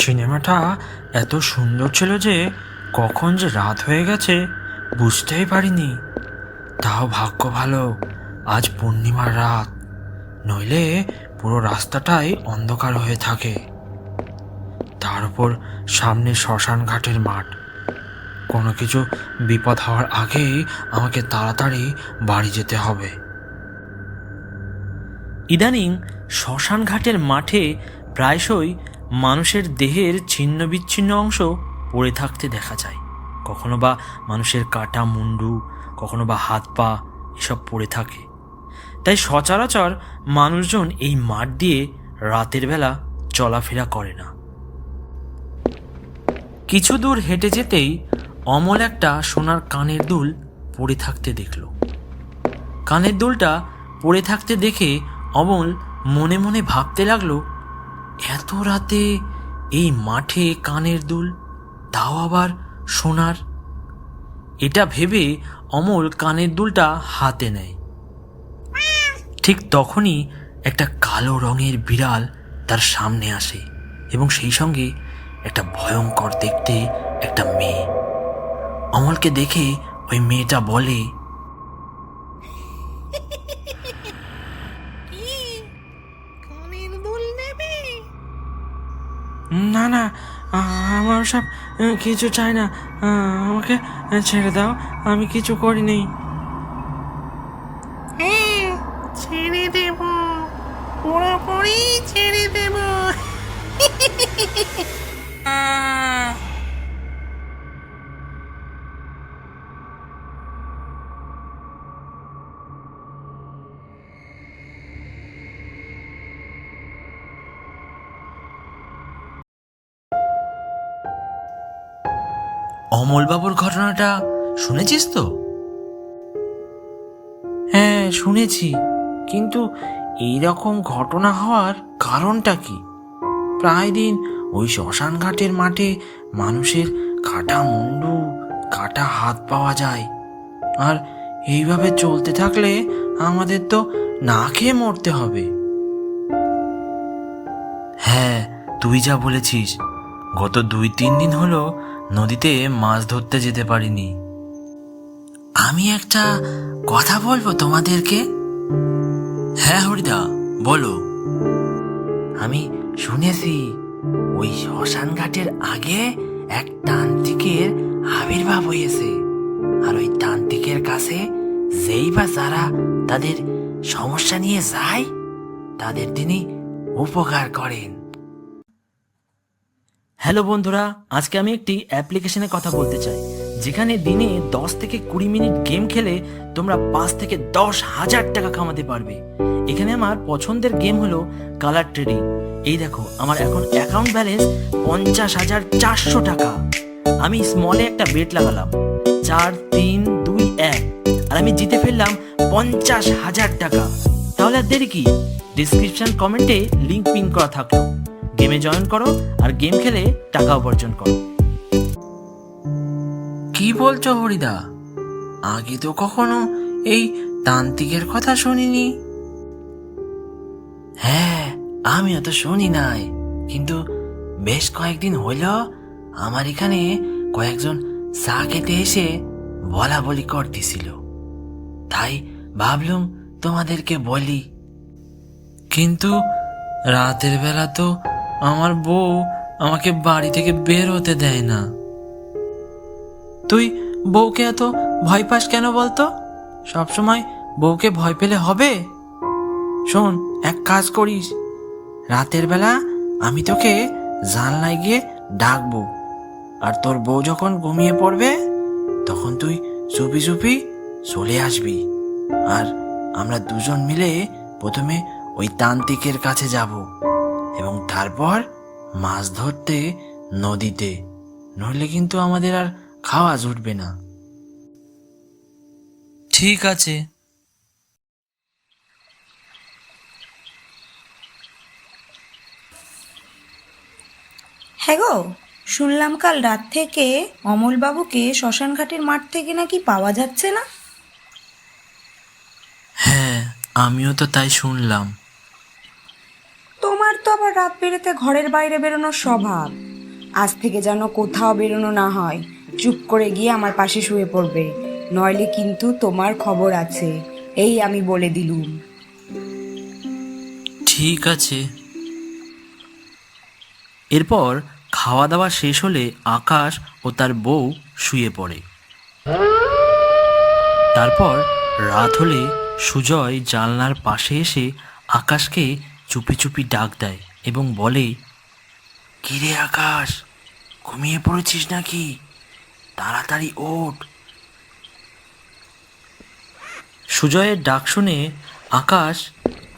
সিনেমাটা এত সুন্দর ছিল যে কখন যে রাত হয়ে গেছে বুঝতেই পারিনি। তাও ভাগ্য ভালো, আজ পূর্ণিমার রাত। নইলে পুরো রাস্তাটাই অন্ধকার হয়ে থাকে। তার উপর সামনে শ্মশান ঘাটের মাঠ। কোনো কিছু বিপদ হওয়ার আগেই আমাকে তাড়াতাড়ি বাড়ি যেতে হবে। ইদানিং শ্মশান ঘাটের মাঠে প্রায়শই মানুষের দেহের ছিন্ন বিচ্ছিন্ন অংশ পড়ে থাকতে দেখা যায়। কখনো বা মানুষের কাটা মুন্ডু, কখনো বা হাত পা এসব পড়ে থাকে। তাই সচরাচর মানুষজন এই মাঠ দিয়ে রাতের বেলা চলাফেরা করে না। কিছু দূর হেঁটে যেতেই অমল একটা সোনার কানের দুল পড়ে থাকতে দেখল। কানের দুলটা পড়ে থাকতে দেখে অমল মনে মনে ভাবতে লাগল রাতে এই মাঠে কানের দুল, তাও আবার সোনার। এটা ভেবে অমল কানের দুলটা হাতে নেয়। ঠিক তখনই একটা কালো রঙের বিড়াল তার সামনে আসে এবং সেই সঙ্গে একটা ভয়ঙ্কর দেখতে একটা মেয়ে। অমলকে দেখে ওই মেয়েটা বলে কি কানের দুল নেবে না না আমার সব কিছু চাই না। আমাকে ছেড়ে দাও। আমি কিছু করিনি। অমলবাবুর ঘটনাটা শুনেছিস তো? হ্যাঁ শুনেছি। কিন্তু এই রকম ঘটনা হওয়ার কারণটা কি? প্রায় দিন ওই শ্মশান ঘাটের মাঠে মানুষের কাটা মুন্ডু কাটা হাত পাওয়া যায়। আর এইভাবে চলতে থাকলে আমাদের তো না খেয়ে মরতে হবে। হ্যাঁ তুই যা বলেছিস। গত দুই তিন দিন হলো নদীতে মাছ ধরতে যেতে পারিনি। আমি একটা কথা বলব তোমাদেরকে? হ্যাঁ হরিদা, বলো। আমি শুনেছি ওই শ্মশান ঘাটের আগে এক তান্ত্রিকের আবির্ভাব হয়েছে। আর ওই তান্ত্রিকের কাছে যেই বা যারা তাদের সমস্যা নিয়ে যায়, তাদের তিনি উপকার করেন। হ্যালো বন্ধুরা, আজকে আমি একটি অ্যাপ্লিকেশনে কথা বলতে চাই। যেখানে দিনে দশ থেকে কুড়ি মিনিট গেম খেলে তোমরা পাঁচ থেকে দশ হাজার টাকা কামাতে পারবে। এখানে আমার পছন্দের গেম হলো কালার ট্রেডিং। এই দেখো, আমার এখন অ্যাকাউন্ট ব্যালেন্স পঞ্চাশ হাজার চারশো টাকা। আমি স্মলে একটা বেট লাগালাম। চার, তিন, দুই, এক। আর আমি জিতে ফেললাম পঞ্চাশ হাজার টাকা। তাহলে আর দেরি কি? ডিসক্রিপশন কমেন্টে লিঙ্ক পিন করা থাকল। গেমে জয়েন করো আর গেম খেলে টাকা উপার্জন করো। কি বলছো হরিদা? আগে তো কখনো এই তান্ত্রিকের কথা শুনিনি। হ্যাঁ আমিও তো শুনি নাই। কিন্তু বেশ কয়েকদিন হইল, আমার এখানে কয়েকজন চা খেতে এসে বলা বলি করতেছিল। তাই ভাবলুম তোমাদেরকে বলি। কিন্তু রাতের বেলা তো আমার বউ আমাকে বাড়ি থেকে বের হতে দেয় না। তুই বউকে এত ভয় পাস কেন বলতো? সবসময় বউকে ভয় পেলে হবে। শোন, এক কাজ করিস। রাতের বেলা আমি তোকে জানলায় গিয়ে ডাকবো। আর তোর বউ যখন ঘুমিয়ে পড়বে, তখন তুই চুপি চুপি চলে আসবি। আর আমরা দুজন মিলে প্রথমে ওই তান্ত্রিকের কাছে যাব। এবং তারপর মাছ ধরতে নদীতে। নইলে কিন্তু আমাদের আর খাওয়া জুটবে না। ঠিক আছে। হ্যাঁ গো শুনলাম কাল রাত থেকে অমলবাবুকে শ্মশানঘাটের মাঠ থেকে নাকি পাওয়া যাচ্ছে না? হ্যাঁ আমিও তো তাই শুনলাম। আবার রাত বেরোতে ঘরের বাইরে বেরোনোর স্বভাব। আজ থেকে যেন কোথাও বেরোনো না হয়, চুপ করে গিয়ে আমার পাশে শুয়ে পড়বে। নইলে কিন্তু তোমার খবর আছে, এই আমি বলে দিলুম। ঠিক আছে। এরপর খাওয়া দাওয়া শেষ হলে আকাশ ও তার বউ শুয়ে পড়ে। তারপর রাত হলে সুজয় জানলার পাশে এসে আকাশকে চুপি চুপি ডাক দেয়। এবং বলে, কিরে আকাশ, ঘুমিয়ে পড়েছিস নাকি? তাড়াতাড়ি ওঠ। সুজয়ের ডাক শুনে আকাশ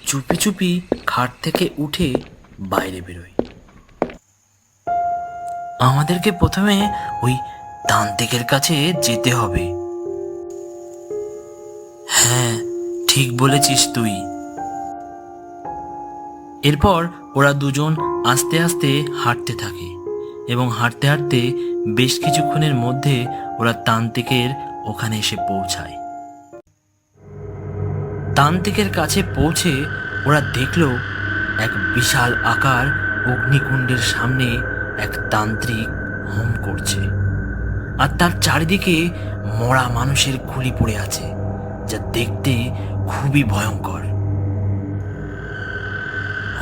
চুপি চুপি খাট থেকে উঠে বাইরে বেরোয়। আমাদেরকে প্রথমে ওই তান্ত্রিকের কাছে যেতে হবে। হ্যাঁ ঠিক বলেছিস তুই। এরপর ওরা দুজন আস্তে আস্তে হাঁটতে থাকে এবং হাঁটতে হাঁটতে বেশ কিছুক্ষণের মধ্যে ওরা তান্ত্রিকের ওখানে এসে পৌঁছায়। তান্ত্রিকের কাছে পৌঁছে ওরা দেখল এক বিশাল আকার অগ্নিকুণ্ডের সামনে এক তান্ত্রিক হোম করছে আর তার চারিদিকে মরা মানুষের খুলি পড়ে আছে, যা দেখতে খুবই ভয়ঙ্কর।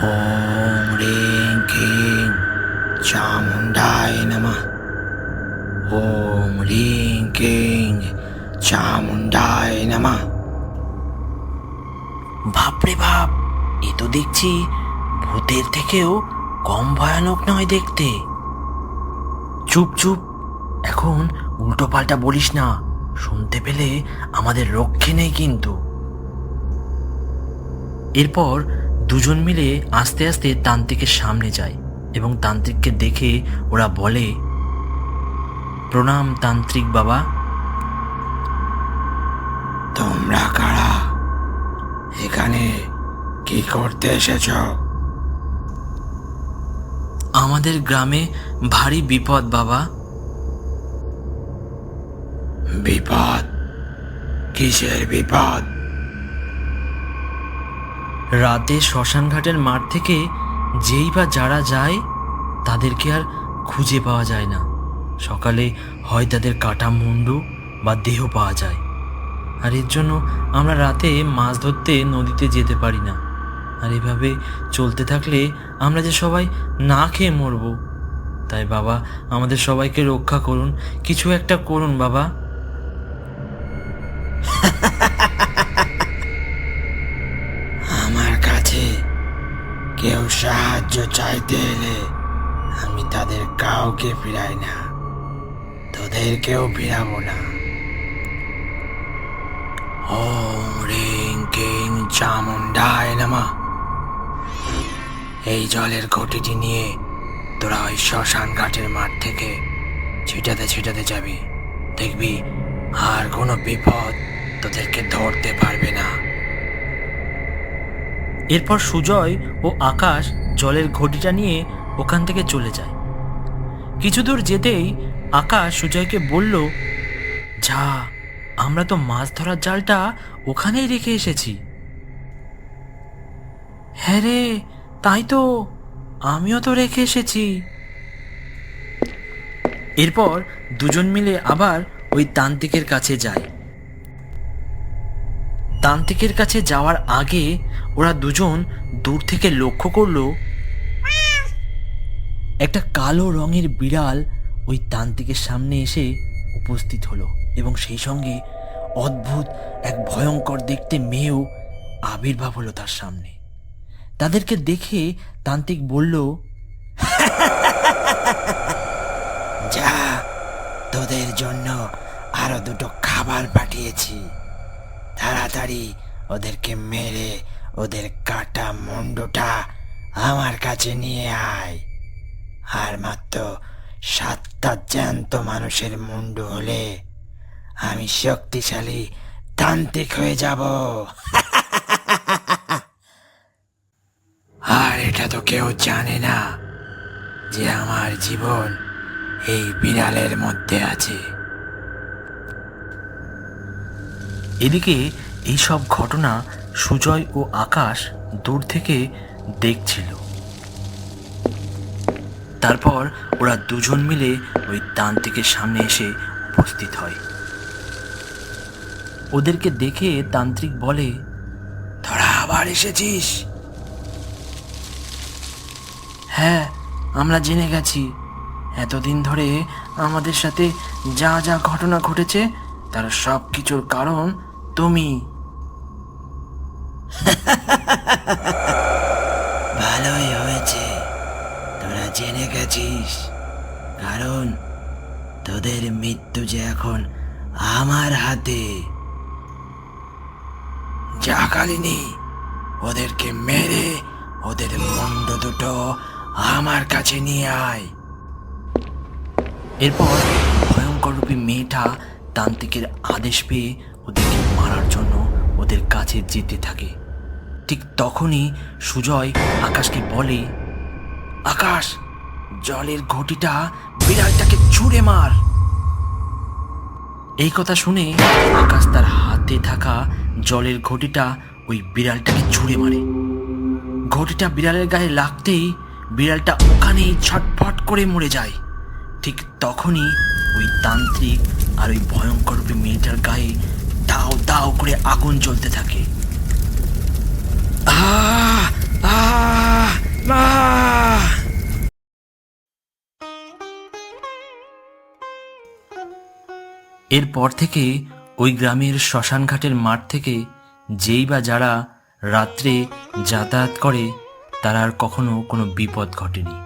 ওম রিং কিং চামুন্ডায় নমঃ। ওম রিং কিং চামুন্ডায় নমঃ। বাপরে বাপ, এ তো দেখছি ভূতের থেকেও কম ভয়ানক নয় দেখতে। চুপ চুপ, এখন উল্টো পাল্টা বলিস না, শুনতে পেলে আমাদের রক্ষে নেই কিন্তু। এরপর দুজন মিলে আস্তে আস্তে তান্ত্রিকের সামনে যায় এবং তান্ত্রিককে দেখে ওরা বলে প্রণাম তান্ত্রিক বাবা। তোমরা কারা? এখানে কি করতে এসেছ? আমাদের গ্রামে ভারী বিপদ বাবা। বিপদ? কিসের বিপদ? রাতে শ্মশানঘাটের মাঠ থেকে যেই বা যারা যায়, তাদেরকে আর খুঁজে পাওয়া যায় না। সকালে হয় তাদের কাটা মুন্ডু বা দেহ পাওয়া যায়। আর এর জন্য আমরা রাতে মাছ ধরতে নদীতে যেতে পারি না। আর এভাবে চলতে থাকলে আমরা যে সবাই না খেয়ে মরব। তাই বাবা, আমাদের সবাইকে রক্ষা করুন। কিছু একটা করুন বাবা। সাহায্য চাইতে এলে আমি তাদের কাউকে ফিরাই না। তোদেরকেও ফিরাবো না। কিং এই জলের ঘটিটি নিয়ে তোরা ওই শ্মশান ঘাটের মাঠ থেকে ছিটাতে ছিটাতে যাবি। দেখবি আর কোনো বিপদ তোদেরকে ধরতে পারবে না। এরপর সুজয় ও আকাশ জলের ঘটিটা নিয়ে ওখান থেকে চলে যায়। কিছু দূর যেতেই আকাশ সুজয়কে বলল, যা, আমরা তো মাছ ধরার জালটা ওখানেই রেখে এসেছি। হ্যাঁ রে, তাই তো, আমিও তো রেখে এসেছি। এরপর দুজন মিলে আবার ওই তান্ত্রিকের কাছে যায়। তান্ত্রিকের কাছে যাওয়ার আগে ওরা দুজন দূর থেকে লক্ষ্য করল একটা কালো রঙের বিড়াল ওই তান্ত্রিকের সামনে এসে উপস্থিত হলো এবং সেই সঙ্গে অদ্ভুত এক ভয়ঙ্কর দেখতে মেয়েও আবির্ভাব হলো তার সামনে। তাদেরকে দেখে তান্ত্রিক বলল, যা, তোদের জন্য আরও দুটো খাবার পাঠিয়েছি। তাড়াতাড়ি ওদেরকে মেরে ওদের কাটা মুন্ডুটা আমার কাছে নিয়ে আয়। আর মাত্র সাতটা জ্যান্ত মানুষের মুন্ডু হলে আমি শক্তিশালী তান্ত্রিক হয়ে যাব। আর এটা তো কেউ জানে না যে আমার জীবন এই বিড়ালের মধ্যে আছে। এদিকে এই সব ঘটনা সুজয় ও আকাশ দূর থেকে দেখছিল। তারপর ওরা দুজন মিলে ওই তান্ত্রিকের সামনে এসে উপস্থিত হয়। ওদেরকে দেখে তান্ত্রিক বলে, তোরা আবার এসেছিস? হ্যাঁ আমরা জেনে গেছি। এতদিন ধরে আমাদের সাথে যা যা ঘটনা ঘটেছে, তার সব কিছুর কারণ তুমি। ভালোই হয়েছে। তোরা জেনে গেছিস। কারণ তোদের মৃত্যু যে এখন আমার হাতে। যা কালিনী, ওদেরকে মেরে ওদের মুন্ড দুটো আমার কাছে নিয়ে আয়। এরপর ভয়ঙ্কর রূপী মেয়েটা তান্ত্রিকের আদেশ পেয়ে ওদের কাছে যেতে থাকে। ঠিক তখনই সুজয় আকাশকে বলে, আকাশ, জলের ঘটিটা বিড়ালটাকে ছুঁড়ে মার। এই কথা শুনে আকাশ তার হাতে থাকা জলের ঘটিটা ওই বিড়ালটাকে ছুঁড়ে মারে। ঘটিটা বিড়ালের গায়ে লাগতেই বিড়ালটা ওখানেই ছটফট করে মরে যায়। ঠিক তখনই ওই তান্ত্রিক আর ওই ভয়ঙ্কর মেয়েটার গায়ে দাও দাও করে আগুন জ্বলতে থাকে। এরপর থেকে ওই গ্রামের শ্মশানঘাটের মাঠ থেকে যেই বা যারা রাত্রে যাতায়াত করে, তারা আর কখনো কোনো বিপদ ঘটেনি।